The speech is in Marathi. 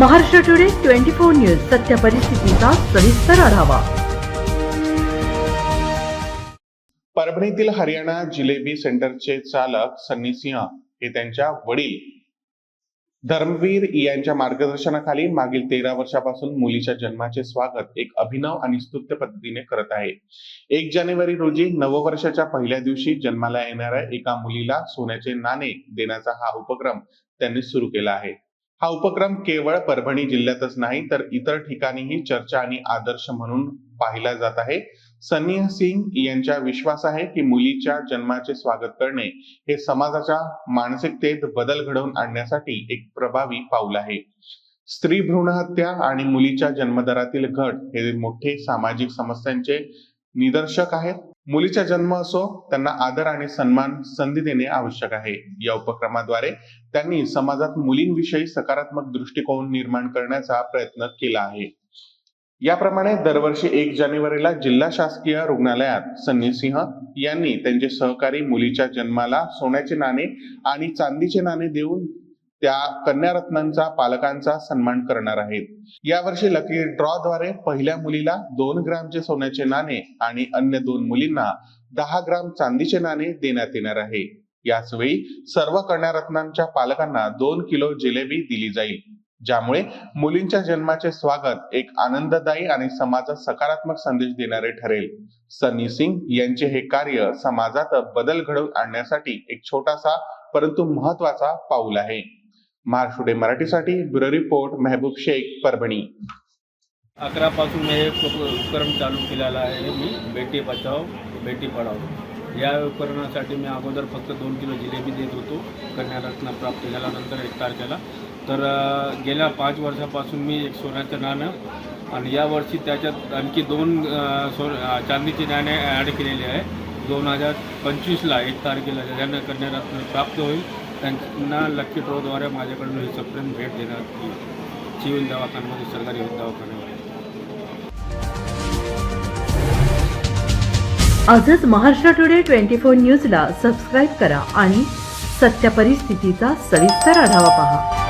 Maharashtra today twenty four news सत्य परिस्थितीचा सविस्तर आढावा. परभणीतील हरियाणा जिलेबी सेंटरचे चालक सन्नी सिंह हे त्यांच्या वडील. धर्मवीर यांच्या मार्गदर्शनाखाली मागील तेरा वर्षापासून मुलीच्या जन्माचे स्वागत एक अभिनव आणि स्तुत्य पद्धतीने करत आहे. एक जानेवारी रोजी नववर्षाच्या पहिल्या दिवशी जन्माला येणाऱ्या एका मुलीला सोन्याचे नाणे देण्याचा हा उपक्रम त्यांनी सुरू केला आहे. हा उपक्रम केवळ परभणी जिल्ह्यातच नाही तर इतर ठिकाणीही चर्चा आणि आदर्श म्हणून पाहिला जात आहे. सन्नी सिंग यांचा विश्वास आहे की मुलीच्या जन्माचे स्वागत करणे हे समाजाच्या मानसिकतेत बदल घडवून आणण्यासाठी एक प्रभावी पाऊल आहे. स्त्री भ्रूण हत्या आणि मुलीच्या जन्मदरातील घट हे मोठे सामाजिक समस्यांचे निदर्शक आहेत. मुलीचा जन्म असो त्यांना आदर आणि सन्मान संधी देणे आवश्यक आहे. या उपक्रमाद्वारे त्यांनी समाजात मुलींविषयी सकारात्मक दृष्टिकोन निर्माण करण्याचा प्रयत्न केला आहे. याप्रमाणे दरवर्षी एक जानेवारीला जिल्हा शासकीय रुग्णालयात सन्नी सिंह यांनी त्यांचे सहकारी मुलीच्या जन्माला सोन्याचे नाणे आणि चांदीचे नाणे देऊन त्या कन्यारत्नांचा पालकांचा सन्मान करणार आहेत. यावर्षी लकी ड्रॉद्वारे पहिल्या मुलीला दोन ग्रामचे सोन्याचे नाणे आणि अन्य दोन मुलींना दहा ग्राम चांदीचे नाणे देण्यात येणार आहे. याच वेळी सर्व कन्यारत्नांच्या पालकांना दोन किलो जिलेबी दिली जाईल. ज्यामुळे मुलींच्या जन्माचे स्वागत एक आनंददायी आणि समाजात सकारात्मक संदेश देणारे ठरेल. सनी सिंग यांचे हे कार्य समाजात बदल घडवून आणण्यासाठी एक छोटासा परंतु महत्त्वाचा पाऊल आहे. महाराष्ट्र टुडे मराठीसाठी ब्युरो रिपोर्ट मेहबूब शेख परभणी. अकरा पासून हे उपक्रम चालू केलेला आहे. मी बेटी बचाव बेटी पढाव या उपकरणासाठी मी अगोदर फक्त दोन किलो जिलेबी देत होतो. कन्यारत्न प्राप्त झाल्यानंतर एक तारखेला. तर गेल्या पाच वर्षापासून मी एक सोन्याचं नाणं आणि यावर्षी त्याच्यात आणखी दोन सो चांदीची नाणे ॲड केलेली आहे. दोन हजार पंचवीसला एक तारखेला ज्यांना कन्यारत्न प्राप्त होईल त्यांना लक्की ड्रॉद्वारे माझ्याकडून ही सप्रेम भेट देण्यात येईल सिव्हिल दवाखान्यामध्ये सरकारी दवाखान्यामध्ये आजच महाराष्ट्र टुडे ट्वेंटी फोर न्यूजला सबस्क्राईब करा आणि सत्य परिस्थितीचा सविस्तर आढावा पहा.